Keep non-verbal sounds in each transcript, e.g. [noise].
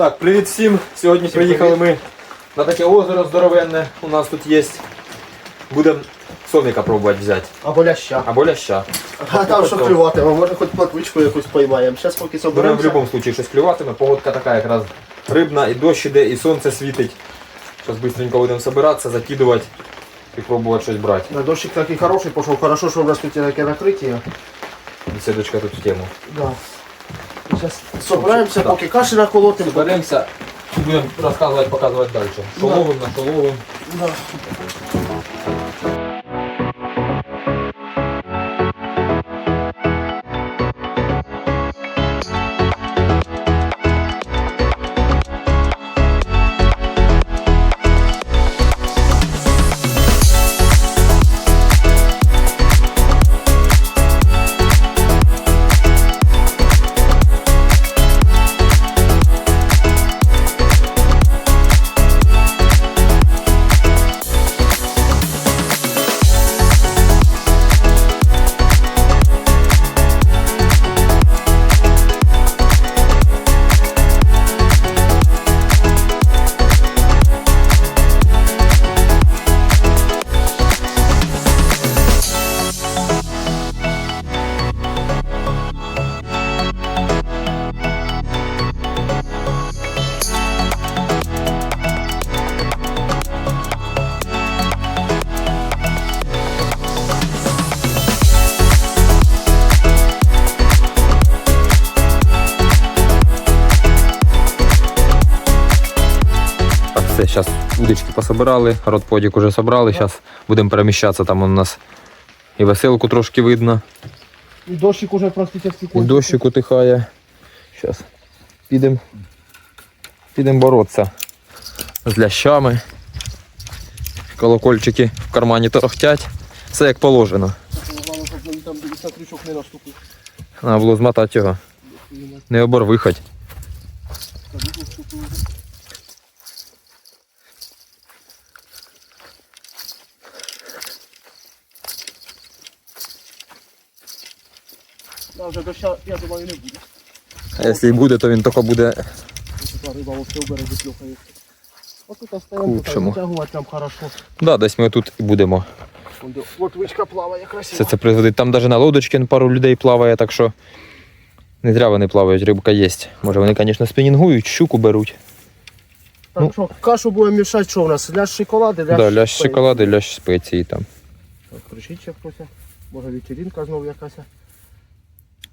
Так, привіт всім. Сьогодні приїхали ми на таке озеро здоровенне. У нас тут є. Будемо соміка пробувати взяти. Або ляща. Або ляща. А там що клюватиме, може хоч платвичку якусь поймаємо. Зараз поки Будемо в будь-якому випадку щось клюватиме. Погодка така якраз рибна, і дощ іде, і сонце світить. Зараз швидко будемо збиратися, закидувати і пробувати щось брати. На дощик такий хороший пішов, хорошо, що в нас тут таке накриття. Бесідочка тут в тему. Да. Собираємося, Так. поки каші наколотим. Зберемося і будемо розказувати, показувати далі. нашоловим. Да. Все, зараз удочки пособирали, родподік уже собрали, зараз будемо переміщатися, там у нас і веселку трошки видно, І дощик уже практично і дощик утихає. Зараз підемо підем боротися з лящами. Колокольчики в кармані торохтять. Все як положено. Головне, щоб мені там 50 крючок не наступив. Треба було змотати його. Не оборви доща, я думаю, не буде. А якщо і буде, то він тільки буде Ось Така риба вовсе в березі плюхається. Ось тут остаємо, лучшому. витягувати там хорошо. Да, десь ми тут і будемо. Вон де Плотвичка плаває Все красиво. це призводить. Там навіть на лодочці пару людей плаває, так що не зря вони плавають, рибка є. Може вони, звісно, спінінгують, щуку беруть. Так Ну. що, кашу будемо мішати, що у нас? Ляж шоколади, ляж... Да, лящ шоколади, лящ спеції там. Так, кричить ще хтось. Може вечеринка знову якась.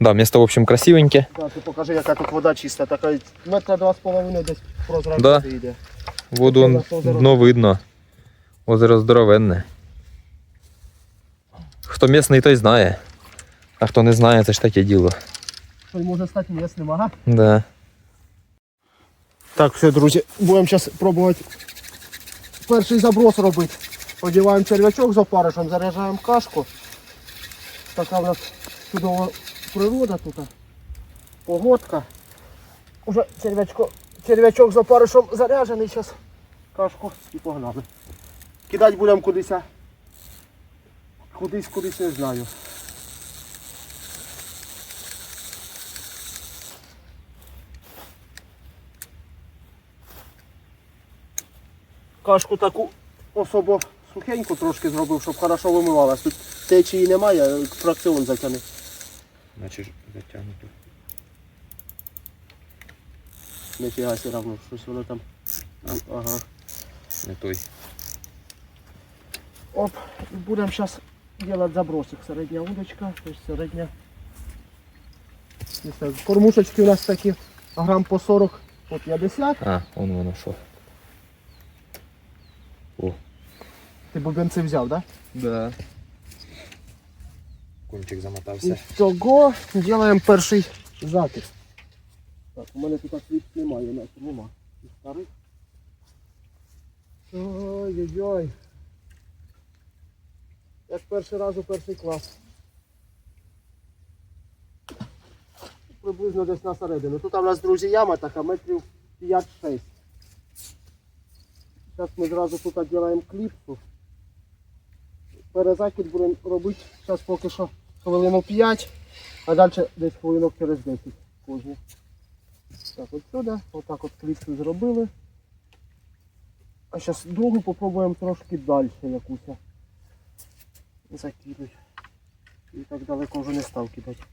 Да, місто, в общем, красивеньке. Да, ти покажи, яка тут вода чиста. Така метра два з половиною десь прозрачно Да. йде. Воду он, дно видно. Озеро здоровенне. Хто місний, той знає. А хто не знає, це ж таке діло. Що й може стати місним, ага. Да. Так, все, друзі, будемо зараз пробувати перший заброс робити. Одіваємо черв'ячок з опаришем, заряджаємо кашку. Така в нас чудова природа тут. Погодка. Уже черв'ячко, черв'ячок з опаришем заряджений, зараз кашку і погнали. Кидати будемо кудись. Кудись, кудись не знаю. Кашку таку особо сухеньку трошки зробив, щоб хорошо вимивалась. Тут течії немає, фракціон затягне. Значить, затягнуто. Ніфіга все равно, щось воно там. Ага. Не той. Оп, будемо зараз делать забросик. Середня удочка, тобто середня. Не кормушечки у нас такі грам по 40, по 50. А, он воно що. О. Ти бубенці взяв, так? Да. Кончик Да? Замотався. І того робимо перший закид. Так, у мене тут світ немає, у нас нема. Старий. Ой-ой-ой. Як перший раз у перший клас. Приблизно десь на середину. Тут у нас, друзі, яма така, метрів 5-6. Зараз ми зразу тут робимо кліпсу. Перезакид будемо робити зараз поки що хвилину 5, а далі десь хвилинок через 10 кожні. Так, от сюди, отак от кліпсу зробили. А зараз другу попробуємо трошки далі якусь закинуть. І так далеко вже не став кидати.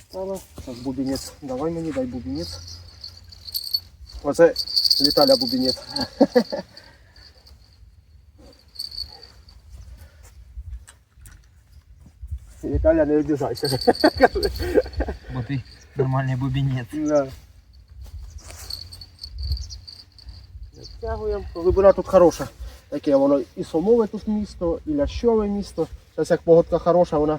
Стало. Так, бубенець. Давай мені, дай бубенець. Оце Віталя бубенець. [laughs] Віталя, не обіжайся. [laughs] Бо ти нормальний бубінець. Да. Натягуємо. Глибина тут хороша. Таке воно і сомове тут місто, і лящове місто. Зараз як погодка хороша, вона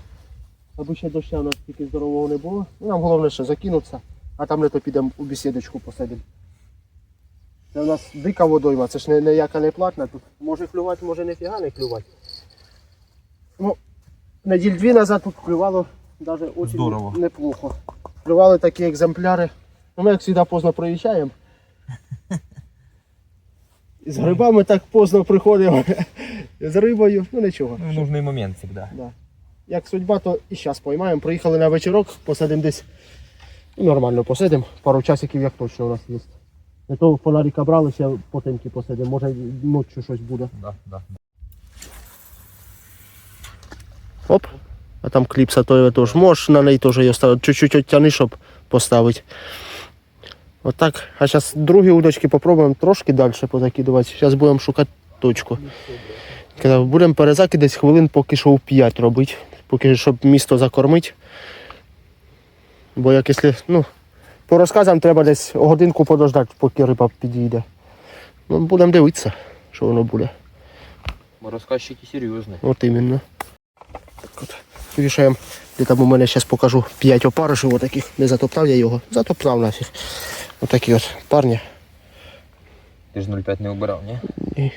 аби ще доща у нас тільки здорового не було. Ну, нам головне ще закинутися, а там не то підемо у бесідочку посидимо. Це у нас дика водойма, це ж не, ніяка не платна. Тут може клювати, може не фіга не клювати. Ну, неділь дві назад тут клювало навіть очень Здорово. неплохо. Клювали такі екземпляри. Ну, ми як завжди поздно приїжджаємо. З грибами так поздно приходимо. З рибою, ну нічого. Ну, нужний момент завжди. Да. Як судьба, то і зараз поймаємо. Приїхали на вечірок, посадимо десь. Ну, нормально посидимо. Пару часиків як точно у нас є. Не то фонарика брали, ще потемки посидимо. Може ночі щось буде. Да, да. Оп. А там кліпса то теж. Можеш на неї теж її ставити. Чуть-чуть оттяни, щоб поставити. Отак. А зараз другі удочки попробуємо трошки далі позакидувати. Зараз будемо шукати точку. Будемо перезаки десь хвилин поки що в 5 робити. Поки щоб місто закормити. Бо як якщо, ну, по розказам треба десь годинку подождати, поки риба підійде. Ну, будемо дивитися, що воно буде. Розказчики серйозні. От іменно. Вішаємо. Де там у мене зараз покажу 5 опаришів отаких. Не затоптав я його. Затоптав нафіг. Отакі от парні. Ти ж 0,5 не обирав, ні?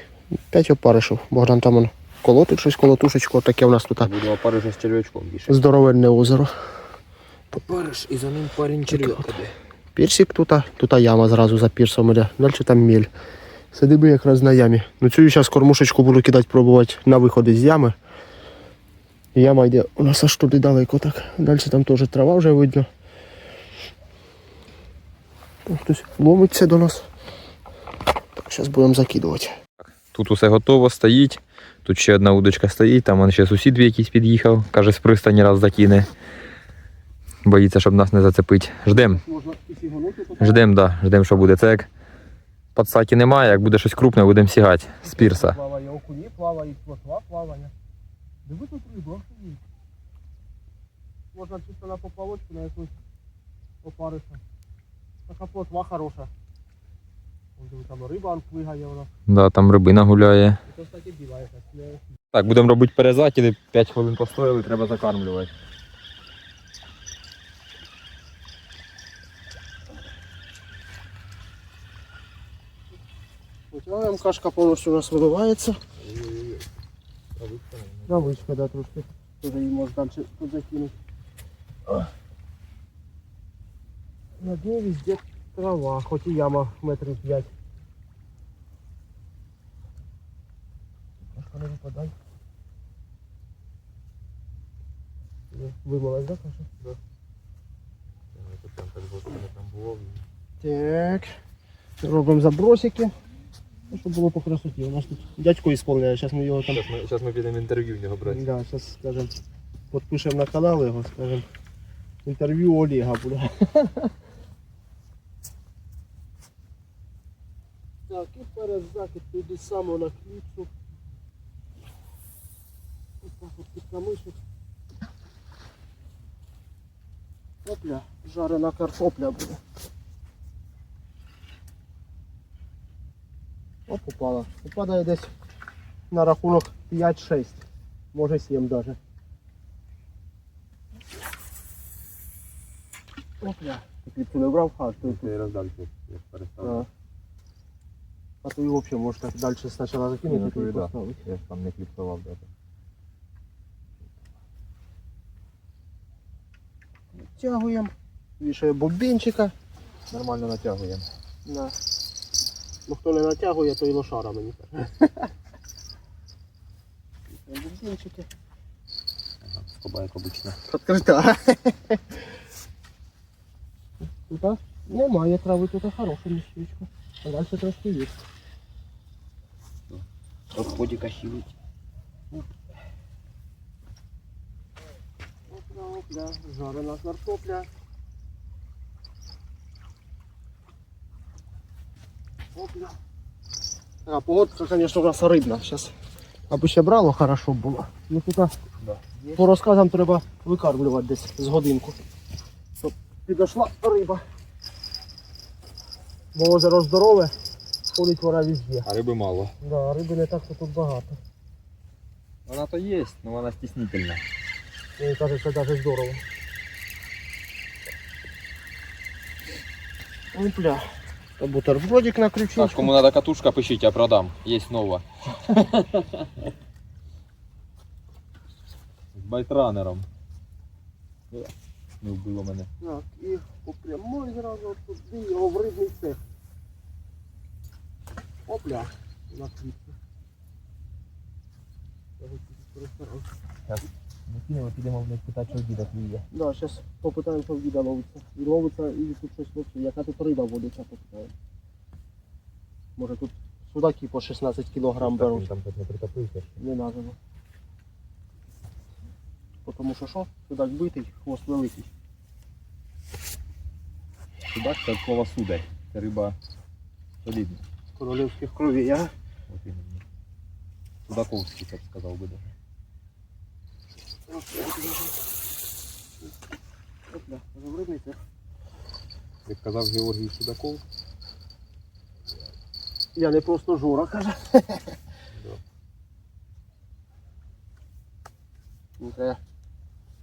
5 опаришів. Богдан там он колотить щось, колотушечко. Таке у нас тут Буду опариш з черв'ячком більше. здоровенне озеро. Опариш і за ним парень черв'яка. Пірсик тут, тут яма зразу за пірсом іде. Далі там міль. Сидимо якраз на ямі. Ну цю зараз кормушечку буду кидати, пробувати на виходи з ями. Яма йде у нас аж туди далеко так. Далі там теж трава вже видно. Там Хтось ломиться до нас. Так, зараз будемо закидувати. Тут усе готово, стоїть. Тут ще одна удочка стоїть, там ще сусід якийсь під'їхав, каже, з пристані раз закине. Боїться, щоб нас не зацепить. Ждем, ждем, да, ждем, що буде. Це як подсаки немає, як буде щось крупне, будемо сігати з пірса. Плаває, окуні плаває, плотва плаває. Диви тут рибу, охуєть. Можна чисто на поплавочку, на якусь опариша. Така плотва хороша. Вон диви, там риба плигає вона. Да, там рибина гуляє. І то, кстати, біла якась. не- Так, будемо робити перезакиди, 5 хвилин постояли, треба закармлювати. Витягуємо, кашка повністю у нас виливається. Травичка, да, трошки. Тоже її можна далі тут закинути. На дні везде трава, хоч і яма метрів 5. Кашка не випадай. Вимилась, да, каша? Да. Так. Робимо забросики. Ну, щоб було по красоті. У нас тут дядько ісполняє, зараз ми його там. Зараз ми підемо інтерв'ю в нього брати. Да, зараз, скажем, підпишемо на канал його, скажем. Інтерв'ю Олега буде. [laughs] Так, і перезакид туди само на кліпсу. Ось так от під камишок. Опля, жарена картопля буде. Оп, упала. Упадає десь на рахунок 5-6. Може 7 даже. Опля. Ти кліпсу не брав? А, ти тут. роздав, я А. А то і взагалі можеш так далі спочатку закинути, Ну, да. Я ж там не кліпсував даже. Втягуємо. Вішає бобінчика. Нормально натягуємо. Да. Ну хто не натягує, то і лошара мені каже. Скоба як обично. Відкрита. Тут. Немає трави, тут хороше містечко. А далі трошки є. Розходіка опля, жарена картопля. А, погодка, конечно, у нас рибна. Сейчас. Аби ще брало, хорошо було. Ну тут Да. по розказам треба викармлювати десь з годинку. Щоб підійшла риба. Бо озеро здорове, ходить вона везде. А риби мало. Да, риби не так, що тут багато. Вона то є, але вона стіснительна. Мені кажеться, навіть здорово. Опля. Та бутербродик на крючечку. Так, кому треба катушка, пишіть, я продам. Є нова. З байтранером. Не вбило мене. Так, і по прямой зразу от туди його в рибний цех. Опля. На квітку. Ми кинули, підемо в них питати, що діда клює. Да, зараз попитаємо, що в діда ловиться. І ловиться, і тут щось ловиться. Яка тут риба водиться, попитаємо. Може тут судаки по 16 кг беруть. Там хоч не притопився. Не надо. Тому що що? Судак битий, хвост великий. Судак це слово сударь. Це риба солідна. Королівських крові, а? Судаковський, так сказав би. даже. Опля, вже в рибний цех. Як казав Георгій Судаков, Я не просто Жора, каже. Ну,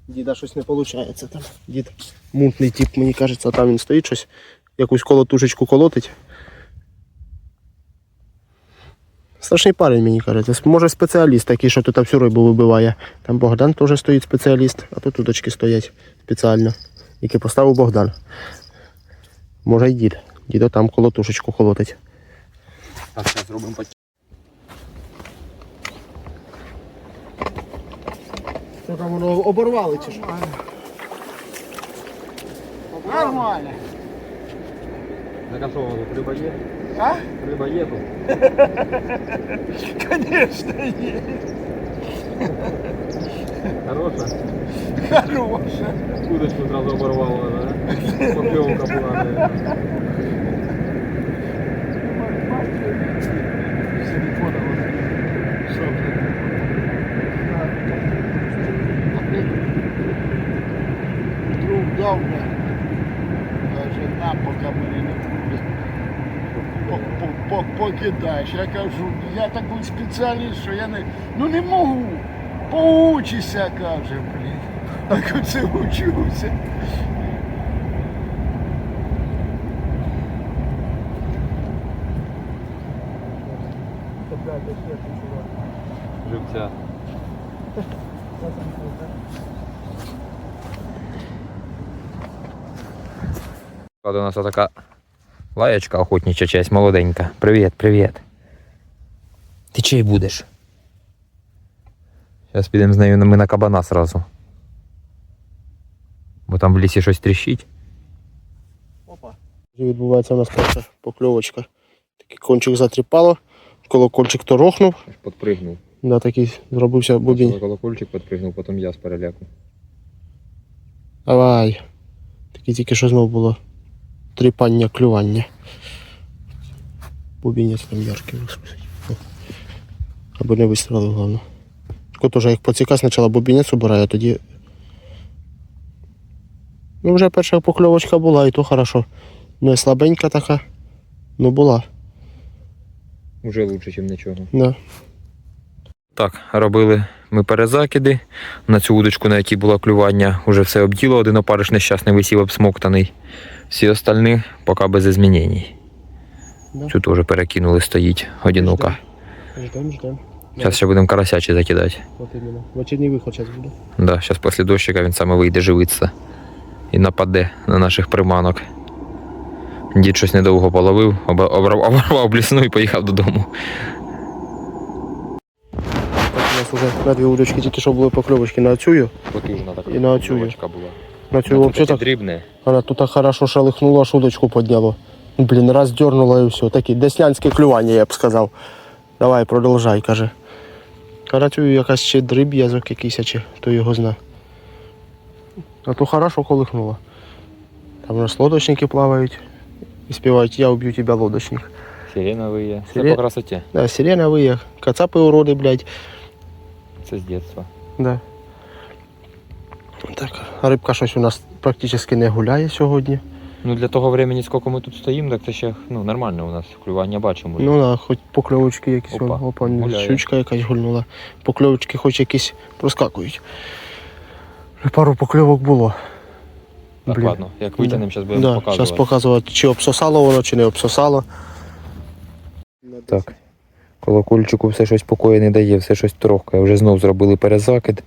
Діда щось не виходить там. Дід мутний тип, мені кажеться, там він стоїть щось, якусь колотушечку колотить. Страшний парень, мені кажеться. Може спеціаліст такий, що тут всю рибу вибиває. Там Богдан теж стоїть спеціаліст, а тут удочки стоять спеціально, які поставив Богдан. Може й дід. Дідо там колотушечку колотить. так, зараз зробимо по Що там воно оборвали чи що? Нормально. Так а що, тут є? А? Риба є тут. Конечно, есть. Хороша. Хорошая. Удочку зразу оборвало, да? Покльовка була. наверное. Друг дав. Каже, на, поки мені не Покидаєш. Я кажу, я такий спеціаліст, що я не. Ну не можу. Поучися, каже, блін. Так оце учуся. Живця. До нас така лаєчка охотнича честь, молоденька. Привіт, привіт. Ти чий будеш? Зараз підемо з нею на- ми на кабана сразу. Бо там в лісі щось тріщить. Опа. Відбувається у нас перша покльовочка. Такий кончик затріпало, колокольчик то рохнув. Аж підпригнув. Да, такий зробився бубінь. Колокольчик підпригнув, потім я з переляку. Давай. Таке тільки що знов було тріпання, клювання. Бубінець там яркий вискусить. Аби не вистрілив, головне. Тако теж як поціка спочатку бубінець убирає, а тоді. Ну вже перша покльовочка була, і то хорошо. Не слабенька така, ну була. Уже лучше, ніж нічого. Да. Так, робили ми перезакиди. На цю удочку, на якій було клювання, уже все обділо, один опариш нещасний висів обсмоктаний. Всі остальні поки без змінень. Да. Цю теж перекинули, стоїть одинока. Ждем, ждем. Зараз ще будемо карасячі закидати. От іменно. Вечірній виход зараз буде. Да, зараз після дощика він саме вийде живитися і нападе на наших приманок. Дід щось недовго половив, оборвав блісну і поїхав додому. Так, у нас вже на дві удочки тільки що були покльовочки на цю Потужна така І на оцю була. На цю взагалі так, дрібне. вона тут хорошо шелихнула, шудочку підняло. Блін, раз дернула і все. Такі деснянське клювання, я б сказав. Давай, продовжай, каже. Карацю якась ще дріб язик якийсь, чи хто його зна. А то хорошо колихнула. Там у нас лодочники плавають і співають Я уб'ю тебе лодочник. Сирена виє. Все Сире- по красоті. Да, сирена виє, кацапи уроди, блядь. Це з дитинства. Да. Так, рибка щось у нас практично не гуляє сьогодні. Ну для того времени, скільки ми тут стоїмо, так це ще ну, нормально у нас клювання бачимо. Ну да, хоч покльовочки якісь, Опа, опа, щучка якась гульнула. Покльовочки хоч якісь проскакують. Пару покльовок було. Так, Блін. ладно, як витягнемо, зараз будемо Да, показувати. зараз показувати, чи обсосало воно, чи не обсосало. Так. Колокольчику все щось покою не дає, все щось трохкає. Вже знов зробили перезакид,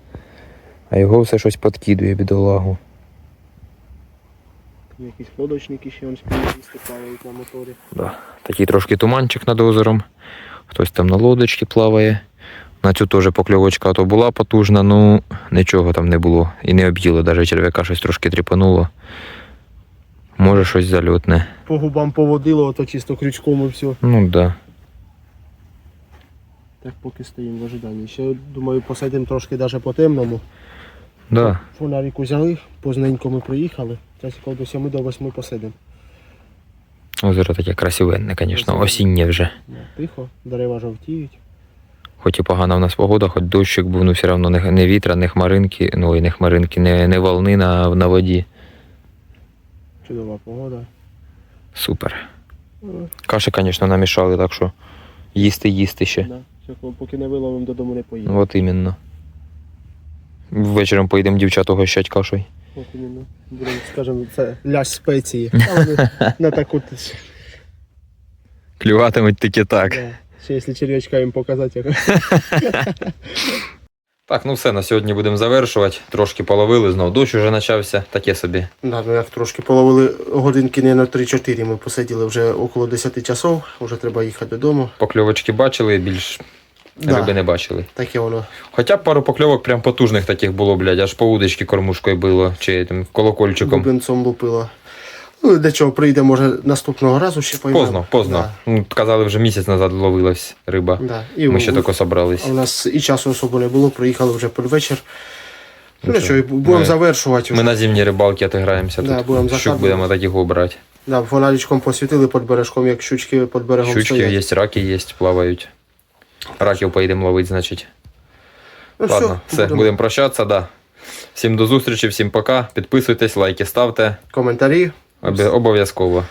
а його все щось подкидує бідолагу. Якісь лодочники ще он співвісти плавають на моторі. Да. Такий трошки туманчик над озером. Хтось там на лодочці плаває. На цю теж покльовочка то була потужна, ну нічого там не було. І не об'їло, навіть черв'яка щось трошки тріпануло. Може щось зальотне. По губам поводило, ото чисто крючком і все. Ну так. Да. Так поки стоїмо в ожиданні. Ще думаю, посадимо трошки навіть по темному. Да. Фонарик взяли, позненько ми приїхали. Часиків до 7 до 8 посидимо. Озеро таке красивенне, звісно, осіннє вже. Тихо, дерева жовтіють. Хоч і погана в нас погода, хоч дощик був, ну все одно не, не вітра, не хмаринки, ну і не хмаринки, не, не волни на, на воді. Чудова погода. Супер. Каші, звісно, намішали, так що їсти, їсти ще. Да. Поки не виловимо, додому не поїдемо. От іменно. Ввечером поїдемо дівчат угощать кашою. От іменно. Будемо, скажемо, це ляж спеції. На таку. Клюватимуть тільки так. Да. Ще якщо черв'ячка їм показати. [laughs] Так, ну все, на сьогодні будемо завершувати. Трошки половили, знов дощ уже почався, таке собі. Да, ну як трошки половили годинки не на 3-4. Ми посиділи вже около 10 часов, вже треба їхати додому. Покльовочки бачили, більш Да. риби не бачили. Таке воно. Хоча б пару покльовок прям потужних таких було, блядь, аж по удочці кормушкою било, чи там колокольчиком. Бубенцом лупило. Ну, до чого прийде, може наступного разу ще поймемо. Поздно, поздно. Ну, казали, вже місяць назад ловилась риба. Да. І Ми ще в- тако собрались. У нас і часу особо не було, приїхали вже під вечір. Ну, Ну що, що, і будемо ми- завершувати. Ми Вже. на зимній рибалці отиграємося Да, тут. будемо Щук закатувати. будемо таких брати. Да, фонаричком посвітили під бережком, як щучки під берегом Щучки стоять. є, раки є, плавають. Раків поїдемо ловити, значить. Ну, Ладно, все, будемо. будемо прощатися, да. Всім до зустрічі, всім пока. Підписуйтесь, лайки ставте. Коментарі. Обов'язково.